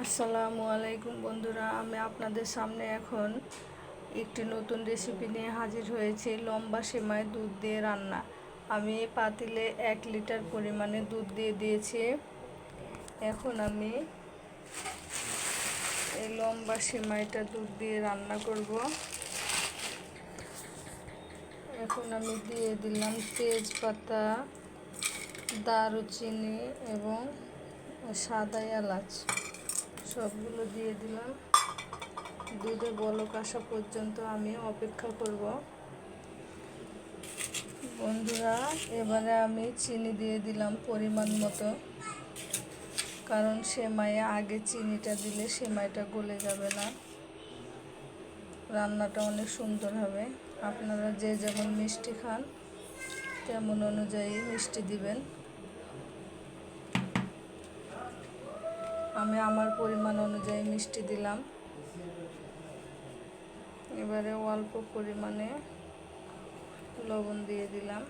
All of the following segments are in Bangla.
আসসালামু আলাইকুম বন্ধুরা, আমি আপনাদের সামনে এখন একটি নতুন রেসিপি নিয়ে হাজির হয়েছি, লম্বা সেমাই দুধ দিয়ে রান্না। আমি পাতিলে এক লিটার পরিমাণে দুধ দিয়ে দিয়েছি। এখন আমি এই লম্বা সেমাইটা দুধ দিয়ে রান্না করব। এখন আমি দিয়ে দিলাম তেজপাতা, দারুচিনি এবং সাদা এলাচ। সবগুলো দিয়ে দিলাম। দুধে বলক আসা পর্যন্ত আমি অপেক্ষা করব। বন্ধুরা, এবারে আমি চিনি দিয়ে দিলাম পরিমাণ মতো। কারণ সেমাইয়ে আগে চিনিটা দিলে সেমাইটা গলে যাবে না। রান্নাটা অনেক সুন্দর হবে। আপনারা যে যেমন মিষ্টি খান, তেমন অনুযায়ী মিষ্টি দিবেন। আমি আমার পরিমাণ অনুযায়ী মিষ্টি দিলাম। এবারে অল্প পরিমাণে লবণ দিয়ে দিলাম।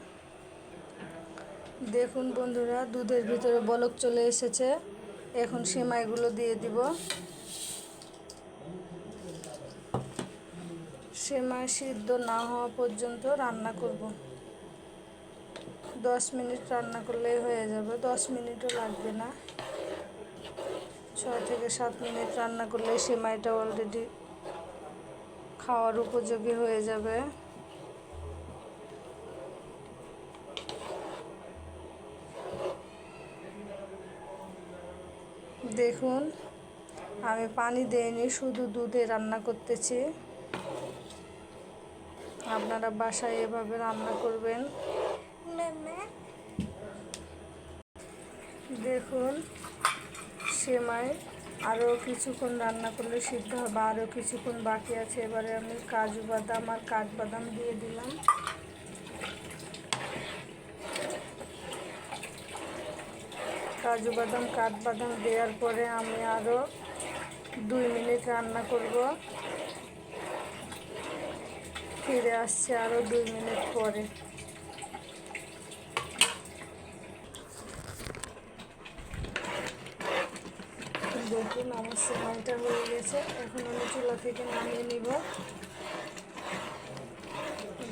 দেখুন বন্ধুরা, দুধের ভিতরে বলক চলে এসেছে। এখন সেমাইগুলো দিয়ে দিব। সেমাই সিদ্ধ না হওয়া পর্যন্ত রান্না করব। দশ মিনিট রান্না করলেই হয়ে যাবে। দশ মিনিটও লাগবে না। ছয় থেকে সাত মিনিট রান্না করলে সেমাইটা অলরেডি খাওয়ার উপযোগী হয়ে যাবে। দেখুন, আমি পানি দেইনি, শুধু দুধে রান্না করতেছি। আপনারা বাসায় এভাবে রান্না করবেন। দেখুন সেমাই আরও কিছুক্ষণ রান্না করলে সিদ্ধ হবে আরও কিছুক্ষণ বাকি আছে। এবারে আমি কাজু বাদাম আর কাঠবাদাম দিয়ে দিলাম। কাজু বাদাম, কাঠবাদাম দেওয়ার পরে আমি আরও দুই মিনিট রান্না করব। ফিরে আসছে আরও দুই মিনিট পরে। দেখুন আমার সময়টা হয়ে গেছে। এখন আমি চুলা থেকে নামিয়ে নিব।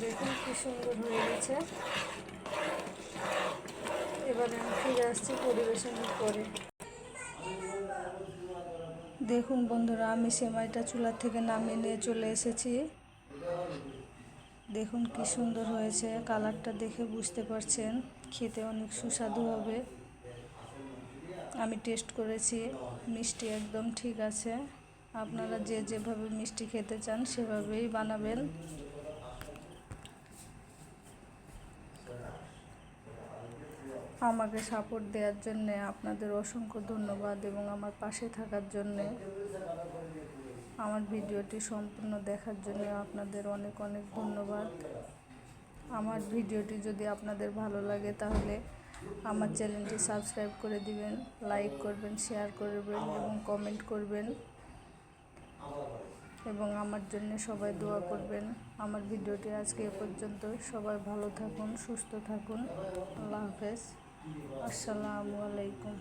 দেখুন কি সুন্দর হয়ে গেছে। এবারে আমি ফিরে আসছি পরিবেশনের পরে দেখুন বন্ধুরা, আমি সেমাইটা চুলা থেকে নামিয়ে নিয়ে চলে এসেছি। দেখুন কি সুন্দর হয়েছে। কালারটা দেখে বুঝতে পারছেন। খেতে অনেক সুস্বাদু হবে। আমি টেস্ট করেছি, মিষ্টি একদম ঠিক আছে। আপনারা যে যেভাবে মিষ্টি খেতে চান সেভাবেই বানাবেন। আমাকে সাপোর্ট দেওয়ার জন্যে, আপনাদের অসংখ্য ধন্যবাদ এবং আমার পাশে থাকার জন্যে। আমার ভিডিওটি সম্পূর্ণ দেখার জন্য আপনাদের অনেক অনেক ধন্যবাদ। আমার ভিডিওটি যদি আপনাদের ভালো লাগে তাহলে আমার চ্যানেলটি সাবস্ক্রাইব করে দিবেন, লাইক করবেন, শেয়ার করবেন এবং কমেন্ট করবেন। এবং আমার জন্য সবাই দোয়া করবেন। আমার ভিডিওটি আজকে এ পর্যন্ত। সবাই ভালো থাকুন, সুস্থ থাকুন। আল্লাহ হাফেজ। আসসালামু আলাইকুম।